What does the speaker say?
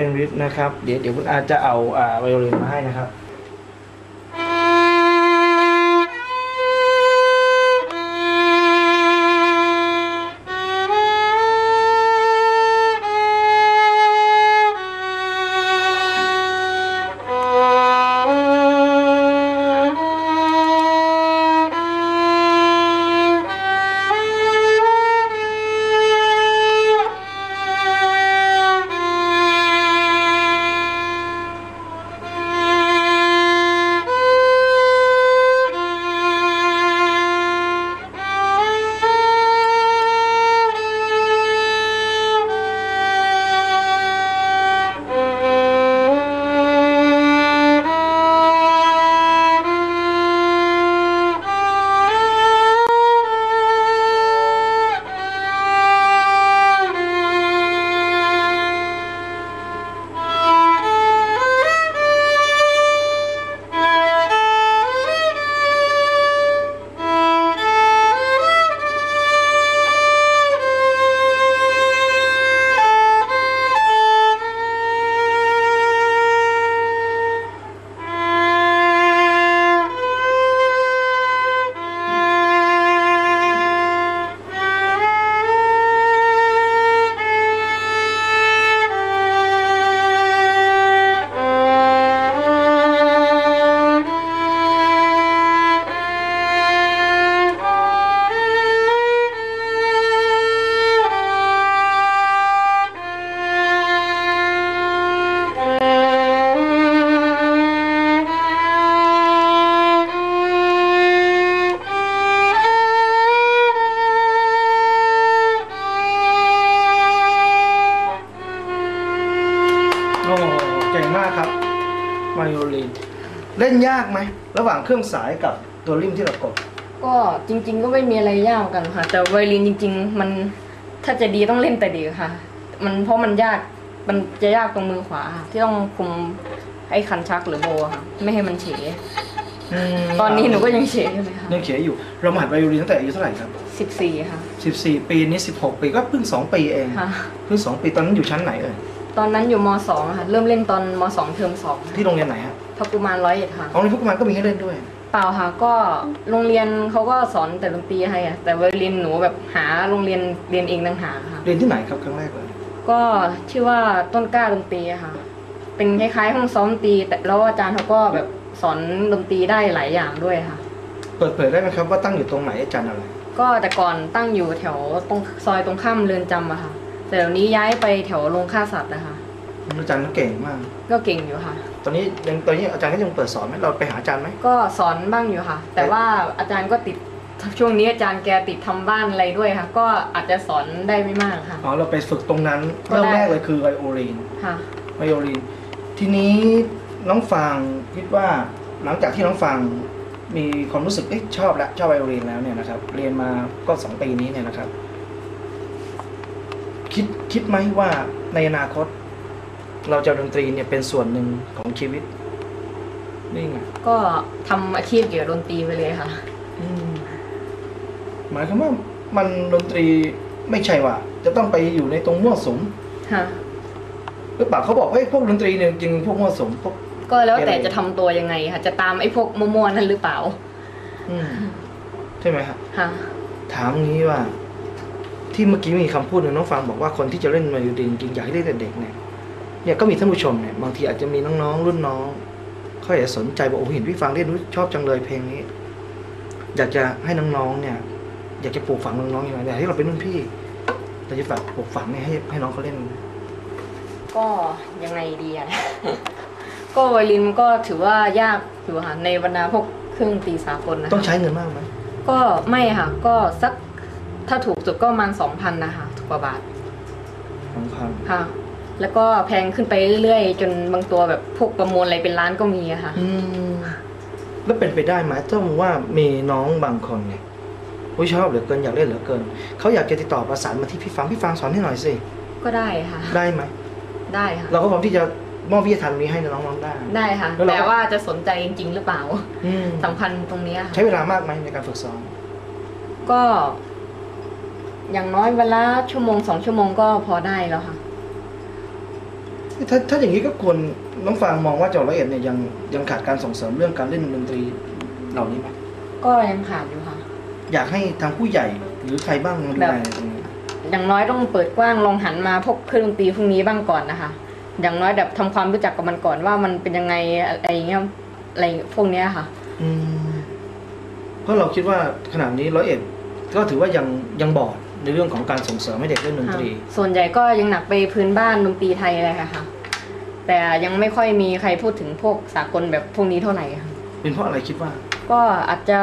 ป็นริสนะครับ เดี๋ยวเดี๋ยวคุณอาจะเอาอ่าไวโอลินมาให้นะครับ ไวโอลินเล่นยากไหมระหว่างเครื่องสายกับตัวริมที่เรากดก็จริง ๆ ก็ไม่มีอะไรยากกันค่ะ แต่ไวโอลินจริง ๆ มันถ้าจะดีต้องเล่นแต่เดียวค่ะ มันเพราะมันยากมันจะยากตรงมือขวาค่ะที่ต้องคุมไอ้คันชักหรือโบค่ะ ไม่ให้มันเฉยตอนนี้หนูก็ยังเฉยอยู่เลยค่ะยังเขียนอยู่เรามาหัดไวโอลินตั้งแต่อายุเท่าไหร่ครับสิบสี่ค่ะ14 ปีนี้ 16 ปีก็เพิ่ง 2 ปีเองค่ะ เพิ่ง 2 ปีตอนนั้นอยู่ชั้นไหนเอ่ย ตอนนั้นอยู่มสองค่ะ เริ่มเล่นตอนมสองเทอมสองที่โรงเรียนไหนฮะพักุมารร้อยเอ็ดค่ะอ๋อในพวกมันก็มีให้เล่นด้วย เปล่าค่ะ ก็โรงเรียนเขาก็สอนแต่ดนตรีให้อะแต่ไวโอลินหนูแบบหาโรงเรียนเรียนเองต่างหากค่ะ เรียนที่ไหนครับครั้งแรกเลยก็ชื่อว่าต้นกล้าดนตรีอะค่ะ เป็นคล้ายๆห้องซ้อมดนตรี แต่แล้วอาจารย์เขาก็แบบสอนดนตรีได้หลายอย่างด้วยค่ะ เปิดเผยได้ไหมครับว่าตั้งอยู่ตรงไหนอาจารย์อะไร ก็แต่ก่อนตั้งอยู่แถวตรงซอยตรงข้ามเรือนจำอะค่ะ แต่เดี๋ยวนี้ย้ายไปแถวโรงฆ่าสัตว์นะคะ อาจารย์ก็เก่งมาก ก็เก่งอยู่ค่ะ ตอนนี้ยังตอนนี้อาจารย์ก็ยังเปิดสอนไหมเราไปหาอาจารย์ไหม ก็สอนบ้างอยู่ค่ะ แต่ว่าอาจารย์ก็ติดช่วงนี้อาจารย์แกติดทำบ้านอะไรด้วยค่ะ ก็อาจจะสอนได้ไม่มากค่ะ อ๋อเราไปฝึกตรงนั้นก็ได้เริ่มแรกเลยคือไวโอลินค่ะ ไวโอลิน ทีนี้น้องฟางคิดว่าหลังจากที่น้องฟางมีความรู้สึกเอ๊ะชอบแล้วชอบไวโอลินแล้วเนี่ยนะครับเรียนมาก็สองปีนี้เนี่ยนะครับ คิดคิดไหมว่าในอนาคต เราจะเอาดนตรีเนี่ยเป็นส่วนหนึ่งของชีวิตนี่ไงก็ทำอาชีพเกี่ยวกับดนตรีไปเลยค่ะ อืมหมายความว่ามันดนตรีไม่ใช่ว่า จะต้องไปอยู่ในตรงมั่วสุมค่ะหรือเปล่าเขาบอกเฮ้ยพวกดนตรีเนี่ยจริงพวกมั่วสุมพวก ก็แล้วแต่เกเรจะทำตัวยังไงค่ะ จะตามไอ้พวกมั่วๆนั่นหรือเปล่าอืมใช่ไหมครับค่ะถามงี้ว่า ที่เมื่อกี้มีคำพูดหนึ่งน้องฟังบอกว่าคนที่จะเล่นไวโอลินจริงๆอยากให้เล่นแต่เด็กเนี่ยเนี่ยก็มีท่านผู้ชมเนี่ยบางทีอาจจะมีน้องๆรุ่นน้องเขาอยากจะสนใจบอกโอ้โหเห็นพี่ฟังเล่นรู้ชอบจังเลยเพลงนี้ อยากจะให้น้องๆเนี่ย อยากจะปลูกฝังน้องๆยังไงแต่ที่เราเป็นรุ่นพี่เราจะฝากปลูกฝังเนี่ยให้ให้น้องเขาเล่น ก็ยังไงดีอะก็ไวโอลินมันก็ถือว่ายากอยู่ค่ะในบรรดาพวกเครื่องดนตรีสากลนะต้องคะใช้เงินมากไหมก็ไม่ค่ะ ก็สัก ถ้าถูกสุดก็ประมาณสองพันนะคะถูกกว่าบาทสองพันค่ะ แล้วก็แพงขึ้นไปเรื่อยๆ จนบางตัวแบบพวกประมูลอะไรเป็นล้านก็มีอะค่ะ อืมแล้วเป็นไปได้ไหมถ้าสมมติว่ามีน้องบางคนเนี่ยอุ้ยชอบเหลือเกินอยากเล่นเหลือเกิน เขาอยากจะติดต่อประสานมาที่พี่ฟังพี่ฟังสอนให้หน่อยสิก็ได้ค่ะ ได้ไหมได้ค่ะ เราก็พร้อมที่จะมอบวิทยาทานนี้ให้น้องๆได้ ได้ค่ะ แล้วเราแต่ว่าจะสนใจจริง ๆ หรือเปล่าอืมสำคัญตรงเนี้ยค่ะ ใช้เวลามากไหมในการฝึกซ้อมก็ อย่างน้อยเวลาชั่วโมงสองชั่วโมงก็พอได้แล้วค่ะ ถ้าถ้าอย่างนี้ก็ควรน้องฟางมองว่าจังหวัดร้อยเอ็ดเนี่ยยังยังขาดการส่งเสริมเรื่องการเล่นดนตรีเหล่านี้ไหมก็ยังขาดอยู่ค่ะ อยากให้ทางผู้ใหญ่หรือใครบ้างมาดูแลตรงนี้อย่างน้อยต้องเปิดกว้างลองหันมาพวกเครื่องดนตรีพวกนี้บ้างก่อนนะคะ อย่างน้อยแบบทำความรู้จักกับมันก่อนว่ามันเป็นยังไงอะไรอย่างเงี้ยอะไรพวกเนี้ยค่ะ อืมเพราะเราคิดว่าขนาดนี้ร้อยเอ็ดก็ถือว่ายังยังบอด ในเรื่องของการส่งเสริมให้เด็กเล่นดนตรี ส่วนใหญ่ก็ยังหนักไปพื้นบ้านดนตรีไทยอะไรค่ะ แต่ยังไม่ค่อยมีใครพูดถึงพวกสากลแบบพวกนี้เท่าไหร่ค่ะเป็นเพราะอะไรคิดว่า ก็อาจจะ